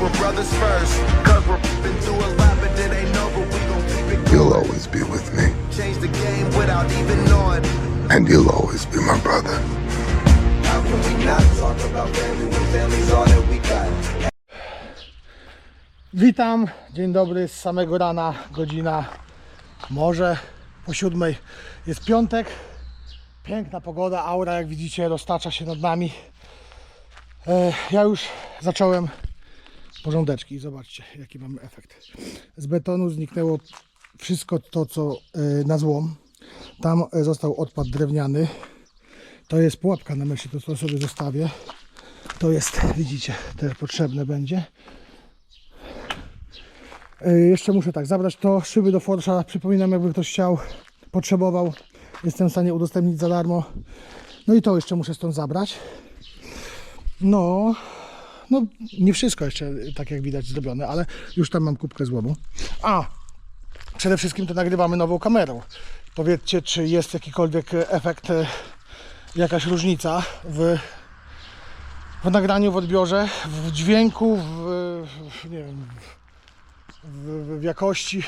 we're brothers first. Cause we're been through a lot, but it ain't over. We gon' keep it You'll always be with me, change the game without even knowing. and you'll always be my brother. How can we not talk about family when family's all that we got? Witam, dzień dobry z samego rana, godzina może po siódmej. Jest piątek, piękna pogoda, aura jak widzicie roztacza się nad nami. E, ja już zacząłem porządeczki, zobaczcie jaki mamy efekt. Z betonu zniknęło wszystko to co e, na złom. Tam e, został odpad drewniany. To jest pułapka na myśli, to co sobie zostawię. To jest, widzicie, te potrzebne będzie. E, Jeszcze muszę tak zabrać to szyby do Forsza. Przypominam, jakby ktoś chciał, potrzebował. Jestem w stanie udostępnić za darmo. No i to jeszcze muszę stąd zabrać. No, no nie wszystko jeszcze, tak jak widać, zrobione, ale już tam mam kubkę złomu. A, przede wszystkim to nagrywamy nową kamerą. Powiedzcie, czy jest jakikolwiek efekt, e, jakaś różnica w, w nagraniu, w odbiorze, w dźwięku, w, w nie wiem, w, w jakości.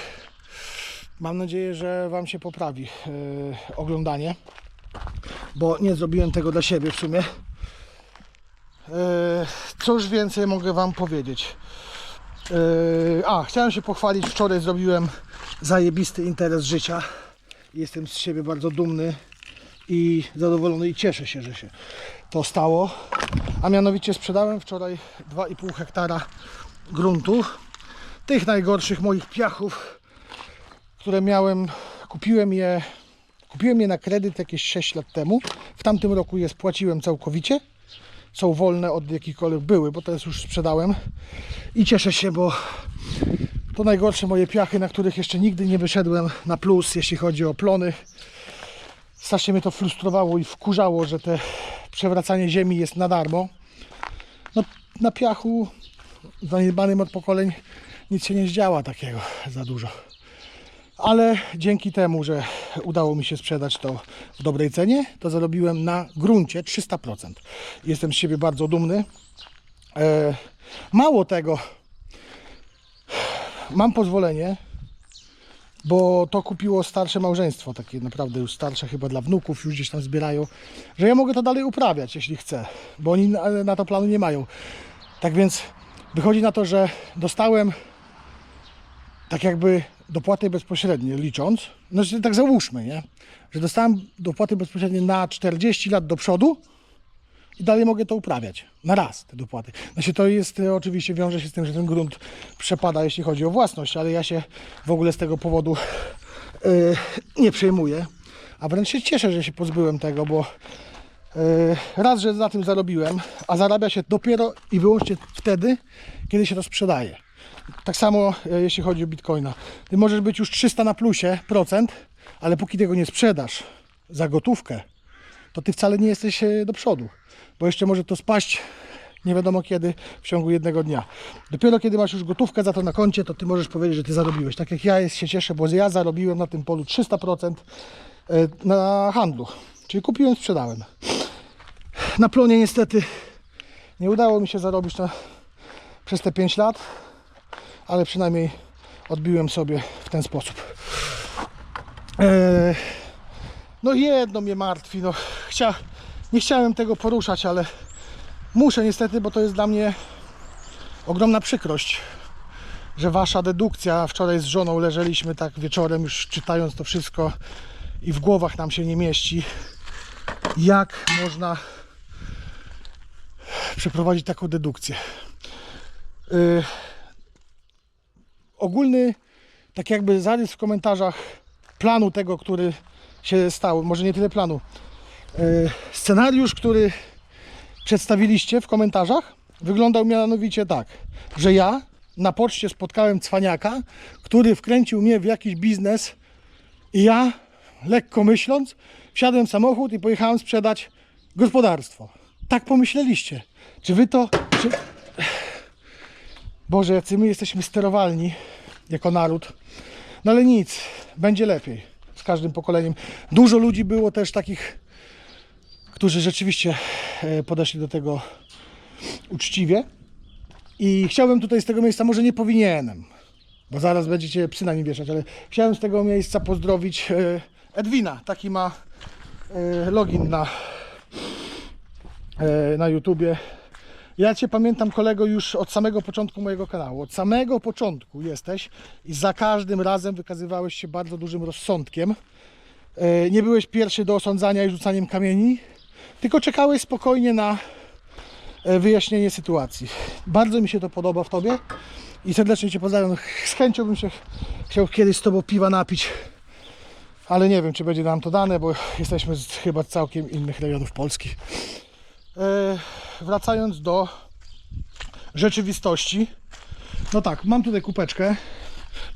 Mam nadzieję, że Wam się poprawi e, oglądanie, bo nie zrobiłem tego dla siebie w sumie. E, cóż więcej mogę Wam powiedzieć? E, a, chciałem się pochwalić. Wczoraj zrobiłem zajebisty interes życia. Jestem z siebie bardzo dumny i zadowolony i cieszę się, że się to stało. A mianowicie sprzedałem wczoraj 2,5 hektara gruntu tych najgorszych moich piachów, które miałem, kupiłem je, kupiłem je na kredyt jakieś 6 lat temu. W tamtym roku je spłaciłem całkowicie. Są wolne od jakichkolwiek były, bo teraz już sprzedałem. I cieszę się, bo to najgorsze moje piachy, na których jeszcze nigdy nie wyszedłem na plus, jeśli chodzi o plony. Strasznie mnie to frustrowało i wkurzało, że te przewracanie ziemi jest na darmo. No, na piachu zaniedbanym od pokoleń nic się nie zdziała takiego za dużo. Ale dzięki temu, że udało mi się sprzedać to w dobrej cenie, to zarobiłem na gruncie 300%. Jestem z siebie bardzo dumny. E, mało tego, mam pozwolenie, bo to kupiło starsze małżeństwo, takie naprawdę już starsze, chyba dla wnuków, już gdzieś tam zbierają, że ja mogę to dalej uprawiać, jeśli chcę, bo oni na, na to planu nie mają. Tak więc wychodzi na to, że dostałem tak jakby dopłaty bezpośrednie licząc, no znaczy tak załóżmy, nie? Że dostałem dopłaty bezpośrednie na 40 lat do przodu i dalej mogę to uprawiać. Na raz te dopłaty. Znaczy to jest, e, oczywiście wiąże się z tym, że ten grunt przepada, jeśli chodzi o własność, ale ja się w ogóle z tego powodu e, nie przejmuję. A wręcz się cieszę, że się pozbyłem tego, bo e, raz, że na tym zarobiłem, a zarabia się dopiero i wyłącznie wtedy, kiedy się to sprzedaje. Tak samo e, jeśli chodzi o bitcoina. Ty możesz być już 300 na plusie procent, ale póki tego nie sprzedasz za gotówkę, to ty wcale nie jesteś e, do przodu, bo jeszcze może to spaść nie wiadomo kiedy w ciągu jednego dnia. Dopiero kiedy masz już gotówkę za to na koncie, to ty możesz powiedzieć, że ty zarobiłeś. Tak jak ja się cieszę, bo ja zarobiłem na tym polu 300% e, na handlu. Czyli kupiłem, sprzedałem. Na plonie niestety nie udało mi się zarobić na, przez te 5 lat, ale przynajmniej odbiłem sobie w ten sposób. Eee, no jedno mnie martwi, no chcia, nie chciałem tego poruszać, ale muszę niestety, bo to jest dla mnie ogromna przykrość, że wasza dedukcja, wczoraj z żoną leżeliśmy tak wieczorem już czytając to wszystko i w głowach nam się nie mieści, jak można przeprowadzić taką dedukcję. Yy, ogólny, tak jakby zarys w komentarzach planu tego, który się stał, może nie tyle planu, yy, scenariusz, który przedstawiliście w komentarzach, wyglądał mianowicie tak, że ja na poczcie spotkałem cwaniaka, który wkręcił mnie w jakiś biznes i ja, lekko myśląc, wsiadłem w samochód i pojechałem sprzedać gospodarstwo. Tak pomyśleliście. Czy wy to... Czy... Boże, jacy my jesteśmy sterowalni jako naród. No ale nic, będzie lepiej z każdym pokoleniem. Dużo ludzi było też takich, którzy rzeczywiście e, podeszli do tego uczciwie I chciałbym tutaj z tego miejsca, może nie powinienem, bo zaraz będziecie psy na nim wieszać, ale chciałem z tego miejsca pozdrowić e, Edwina. Taki ma e, login na, na YouTubie. Ja Cię pamiętam, kolego, już od samego początku mojego kanału. Od samego początku jesteś i za każdym razem wykazywałeś się bardzo dużym rozsądkiem. E, Nie byłeś pierwszy do osądzania i rzucaniem kamieni, tylko czekałeś spokojnie na e, wyjaśnienie sytuacji. Bardzo mi się to podoba w Tobie i serdecznie Cię pozdrawiam. Z chęcią bym się ch- chciał kiedyś z Tobą piwa napić, ale nie wiem, czy będzie nam to dane, bo jesteśmy z chyba całkiem innych rejonów Polski. E, wracając do rzeczywistości. No tak, mam tutaj kupeczkę.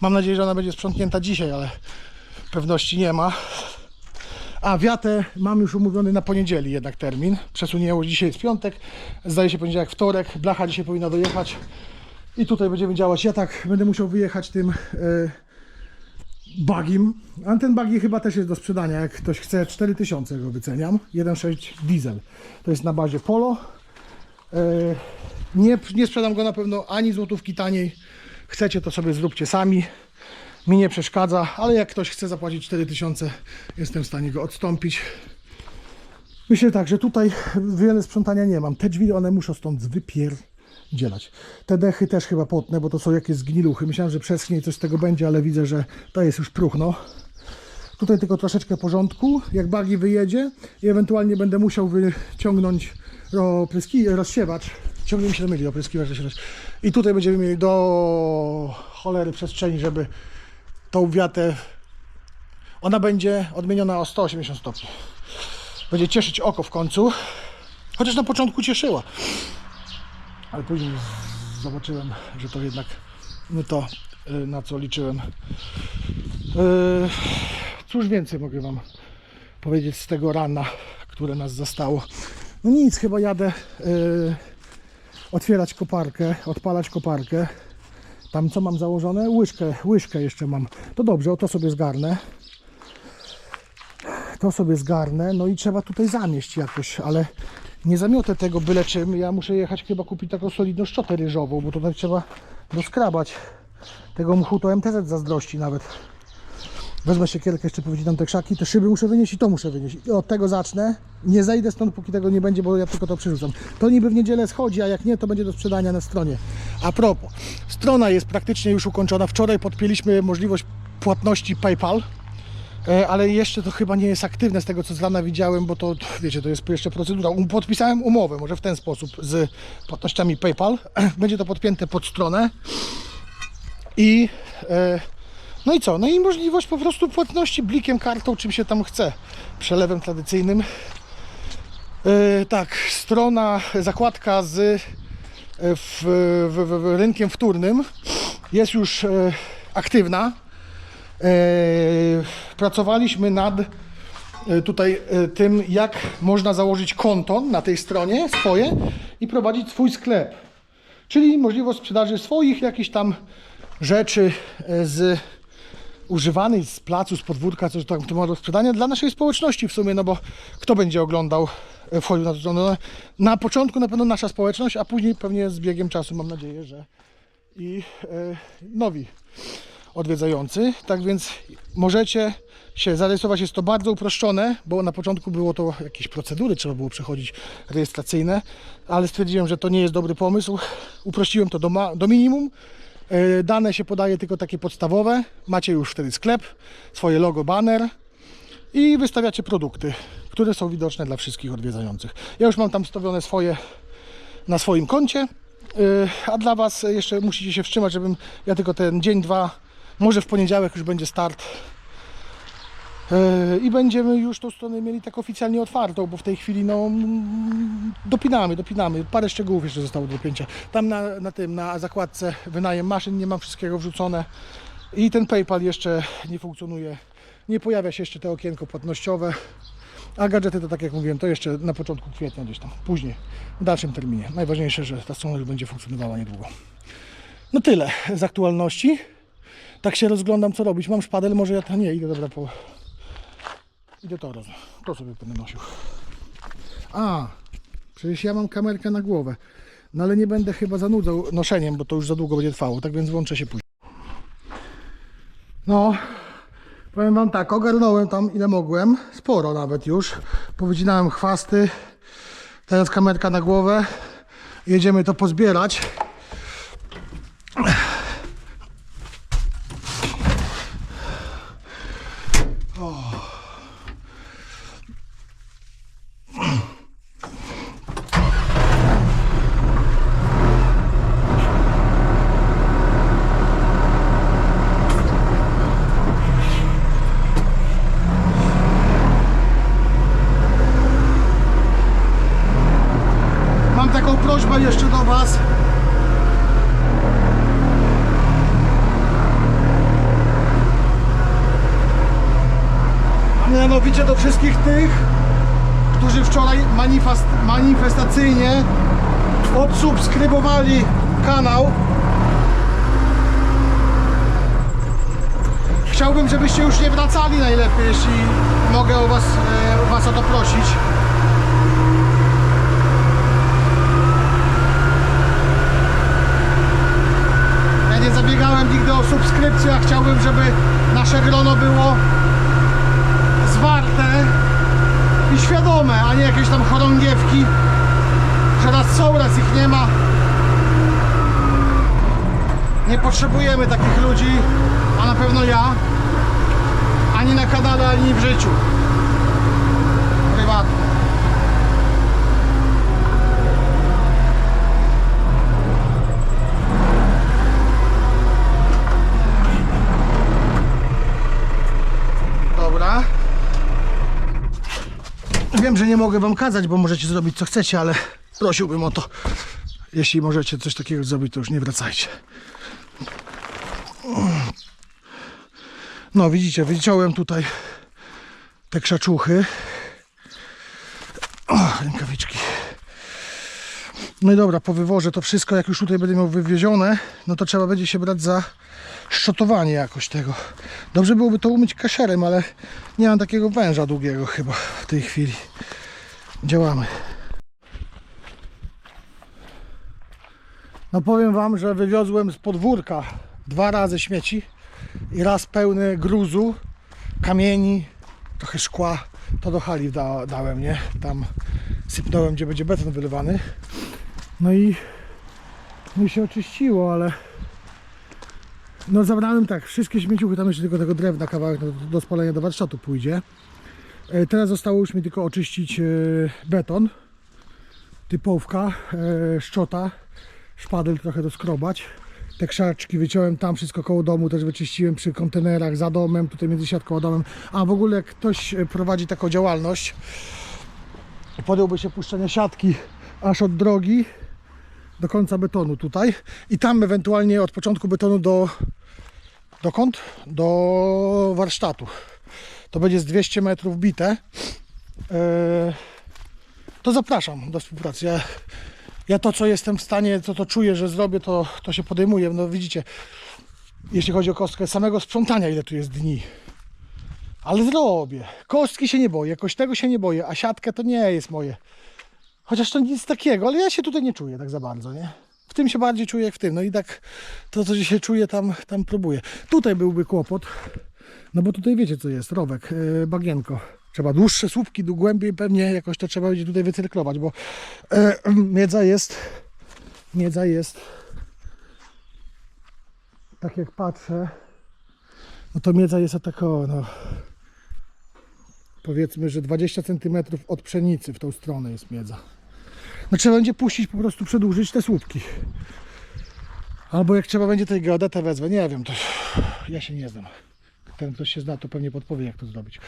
Mam nadzieję, że ona będzie sprzątnięta dzisiaj, ale pewności nie ma. A wiatę mam już umówiony na poniedzieli jednak termin. Przesunięło dzisiaj jest piątek, zdaje się poniedziałek, wtorek. Blacha dzisiaj powinna dojechać i tutaj będziemy działać. Ja tak będę musiał wyjechać tym e, bagim. A ten bagi chyba też jest do sprzedania. Jak ktoś chce 4000 go wyceniam. 1.6 diesel. To jest na bazie Polo. E, nie, nie sprzedam go na pewno ani złotówki taniej. Chcecie to sobie zróbcie sami. Mi nie przeszkadza, ale jak ktoś chce zapłacić 4000, jestem w stanie go odstąpić. Myślę tak, że tutaj wiele sprzątania nie mam. Te drzwi, one muszą stąd wypierdzielać. Te dechy też chyba potnę, bo to są jakieś zgniluchy. Myślałem, że przeschnie i coś z tego będzie, ale widzę, że to jest już próchno. Tutaj tylko troszeczkę porządku, jak bagi wyjedzie i ewentualnie będę musiał wyciągnąć opryski, rozsiewacz. Ciągle mi się to myli, opryskiwacz, rozsiewacz. I tutaj będziemy mieli do cholery przestrzeni, żeby tą wiatę, ona będzie odmieniona o 180 stopni. Będzie cieszyć oko w końcu, chociaż na początku cieszyła. Ale później zobaczyłem, że to jednak nie to, y, na co liczyłem. Yy, Cóż więcej mogę Wam powiedzieć z tego rana, które nas zastało. No nic, chyba jadę yy, otwierać koparkę, odpalać koparkę. Tam co mam założone? Łyżkę, łyżkę jeszcze mam. To dobrze, o to sobie zgarnę. To sobie zgarnę, no i trzeba tutaj zamieść jakoś, ale nie zamiotę tego byle czym. Ja muszę jechać chyba kupić taką solidną szczotę ryżową, bo tutaj trzeba doskrabać. Tego mchu to MTZ zazdrości nawet. Wezmę się kierkę, jeszcze powycinam te krzaki, te szyby muszę wynieść i to muszę wynieść. I od tego zacznę. Nie zejdę stąd, póki tego nie będzie, bo ja tylko to przerzucam. To niby w niedzielę schodzi, a jak nie, to będzie do sprzedania na stronie. A propos, strona jest praktycznie już ukończona. Wczoraj podpięliśmy możliwość płatności PayPal. E, Ale jeszcze to chyba nie jest aktywne z tego co z rana widziałem, bo to wiecie, to jest jeszcze procedura. Um- Podpisałem umowę, może w ten sposób z płatnościami PayPal. Będzie to podpięte pod stronę. I e, no i co? No i możliwość po prostu płatności blikiem, kartą, czym się tam chce. Przelewem tradycyjnym. E, tak, strona, zakładka z w, w, w, rynkiem wtórnym jest już aktywna. E, pracowaliśmy nad e, tutaj e, tym, jak można założyć konto na tej stronie swoje i prowadzić swój sklep. Czyli możliwość sprzedaży swoich jakichś tam rzeczy z używanych z placu, z podwórka, coś tam w tym do sprzedania dla naszej społeczności w sumie, no bo kto będzie oglądał, wchodził na to stronę? No, Na początku na pewno nasza społeczność, a później pewnie z biegiem czasu mam nadzieję, że i nowi odwiedzający. Tak więc możecie się zarejestrować. Jest to bardzo uproszczone, bo na początku było to jakieś procedury, trzeba było przechodzić rejestracyjne, ale stwierdziłem, że to nie jest dobry pomysł. Uprościłem to do, do minimum. E, Dane się podaje tylko takie podstawowe. Macie już wtedy sklep, swoje logo, banner i wystawiacie produkty, które są widoczne dla wszystkich odwiedzających. Ja już mam tam stawione swoje na swoim koncie. Yy, A dla Was jeszcze musicie się wstrzymać, żebym ja tylko ten dzień, dwa, może w poniedziałek już będzie start. Yy, I będziemy już tą stronę mieli tak oficjalnie otwartą, bo w tej chwili no dopinamy, dopinamy. Parę szczegółów jeszcze zostało do dopięcia. Tam na, na tym, na zakładce wynajem maszyn nie mam wszystkiego wrzucone. I ten PayPal jeszcze nie funkcjonuje. Nie pojawia się jeszcze to okienko płatnościowe. A gadżety to tak jak mówiłem, to jeszcze na początku kwietnia gdzieś tam, później, w dalszym terminie. Najważniejsze, że ta strona już będzie funkcjonowała niedługo. No tyle z aktualności. Tak się rozglądam co robić. Mam szpadel, może ja to nie idę, dobra, po... Idę to roz... To sobie będę nosił. A, przecież ja mam kamerkę na głowę. No ale nie będę chyba zanudzał noszeniem, bo to już za długo będzie trwało, tak więc włączę się później. No, powiem wam tak, ogarnąłem tam ile mogłem, sporo nawet już. Powycinałem chwasty, teraz kamerka na głowę. Jedziemy to pozbierać. Mam taką prośbę jeszcze do Was. Mianowicie do wszystkich tych, którzy wczoraj manifest, manifestacyjnie odsubskrybowali kanał. Chciałbym, żebyście już nie wracali najlepiej, jeśli mogę o was, e, o was o to prosić. Ja nie zabiegałem nigdy o subskrypcję, a chciałbym, żeby nasze grono było zwarte i świadome, a nie jakieś tam chorągiewki, że raz są, raz ich nie ma. Nie potrzebujemy takich ludzi, a na pewno ja, ani na kanale, ani w życiu. Prywatnie. Dobra. Wiem, że nie mogę wam kazać, bo możecie zrobić co chcecie, ale prosiłbym o to. Jeśli możecie coś takiego zrobić, to już nie wracajcie. No widzicie, wyciąłem tutaj te krzaczuchy. O, rękawiczki. No i dobra, po wyworze to wszystko, jak już tutaj będę miał wywiezione, no to trzeba będzie się brać za szczotowanie jakoś tego. Dobrze byłoby to umyć kaszerem, ale nie mam takiego węża długiego chyba w tej chwili. Działamy. No powiem wam, że wywiozłem z podwórka dwa razy śmieci i raz pełny gruzu, kamieni, trochę szkła. To do hali da, dałem, nie? Tam sypnąłem, gdzie będzie beton wylewany. No i mi się oczyściło, ale no zabrałem tak, wszystkie śmieciuchy, tam jeszcze tylko tego drewna kawałek no, do spalenia do warsztatu pójdzie. E, Teraz zostało już mi tylko oczyścić e, beton, typowka, e, szczota, szpadel trochę doskrobać. Te krzaczki wyciąłem tam, wszystko koło domu też wyczyściłem przy kontenerach, za domem, tutaj między siatką a domem. A w ogóle ktoś prowadzi taką działalność, podjąłby się puszczenia siatki aż od drogi do końca betonu tutaj i tam ewentualnie od początku betonu do dokąd? Do warsztatu. To będzie z 200 metrów bite. Eee, to zapraszam do współpracy. Ja, ja to, co jestem w stanie, to, to czuję, że zrobię, to, to się podejmuję. No widzicie, jeśli chodzi o kostkę samego sprzątania, ile tu jest dni. Ale zrobię. Kostki się nie boję, jakoś tego się nie boję, a siatkę to nie jest moje. Chociaż to nic takiego, ale ja się tutaj nie czuję tak za bardzo, nie? W tym się bardziej czuję jak w tym. No i tak to, co się czuję, tam, tam próbuję. Tutaj byłby kłopot, no bo tutaj wiecie co jest, rowek, yy, bagienko. Trzeba dłuższe słupki, głębiej pewnie jakoś to trzeba będzie tutaj wycyrklować, bo yy, miedza jest, miedza jest, tak jak patrzę, no to miedza jest tak o, no, powiedzmy, że 20 cm od pszenicy w tą stronę jest miedza. No trzeba będzie puścić, po prostu przedłużyć te słupki. Albo jak trzeba będzie tej geodetę wezwę, nie wiem, to ja się nie znam. Ten ktoś się zna, to pewnie podpowie jak to zrobić.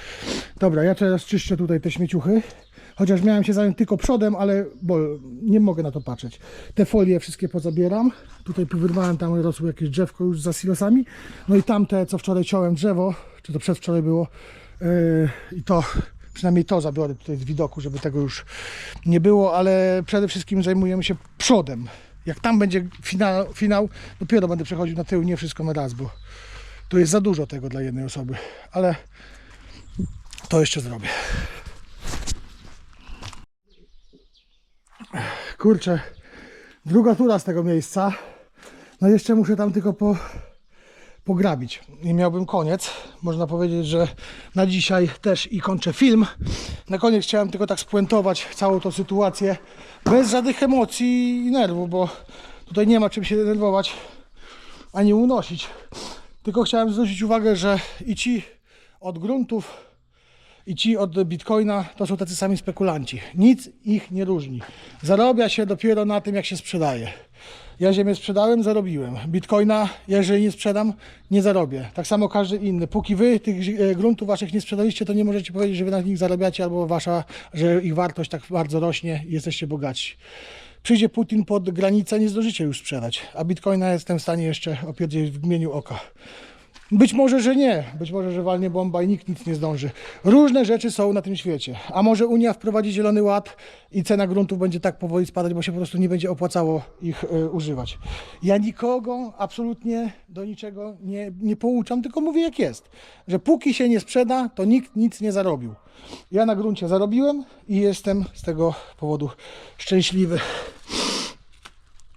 Dobra, ja teraz czyszczę tutaj te śmieciuchy. Chociaż miałem się zająć tylko przodem, ale bo nie mogę na to patrzeć. Te folie wszystkie pozabieram. Tutaj powyrwałem, tam rosło jakieś drzewko już za silosami. No i tamte, co wczoraj ciąłem drzewo, czy to przedwczoraj było, yy, i to przynajmniej to zabiorę tutaj z widoku, żeby tego już nie było, ale przede wszystkim zajmujemy się przodem. Jak tam będzie finał, finał dopiero będę przechodził na tył, nie wszystko na raz, bo to jest za dużo tego dla jednej osoby, ale to jeszcze zrobię. Kurczę, Druga tura z tego miejsca. No jeszcze muszę tam tylko po, pograbić. I miałbym koniec. Można powiedzieć, że na dzisiaj też i kończę film. Na koniec chciałem tylko tak spuentować całą tą sytuację bez żadnych emocji i nerwów, bo tutaj nie ma czym się denerwować ani unosić. Tylko chciałem zwrócić uwagę, że i ci od gruntów, i ci od bitcoina to są tacy sami spekulanci. Nic ich nie różni. Zarabia się dopiero na tym, jak się sprzedaje. Ja ziemię sprzedałem, zarobiłem. Bitcoina, jeżeli nie sprzedam, nie zarobię. Tak samo każdy inny. Póki wy tych e, gruntów waszych nie sprzedaliście, to nie możecie powiedzieć, że wy na nich zarabiacie albo wasza, że ich wartość tak bardzo rośnie i jesteście bogaci. Przyjdzie Putin pod granicę, nie zdążycie już sprzedać. A bitcoina jestem w stanie jeszcze opierdzieć w gmieniu oka. Być może, że nie. Być może, że walnie bomba i nikt nic nie zdąży. Różne rzeczy są na tym świecie. A może Unia wprowadzi zielony ład i cena gruntów będzie tak powoli spadać, bo się po prostu nie będzie opłacało ich e, używać. Ja nikogo absolutnie do niczego nie, nie pouczam, tylko mówię jak jest. Że póki się nie sprzeda, to nikt nic nie zarobił. Ja na gruncie zarobiłem i jestem z tego powodu szczęśliwy.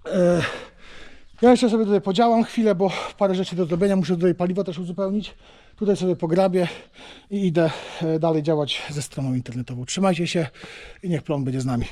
E, ja jeszcze sobie tutaj podziałam chwilę, bo parę rzeczy do zrobienia. Muszę tutaj paliwo też uzupełnić. Tutaj sobie pograbię i idę e, dalej działać ze stroną internetową. Trzymajcie się i niech plon będzie z nami.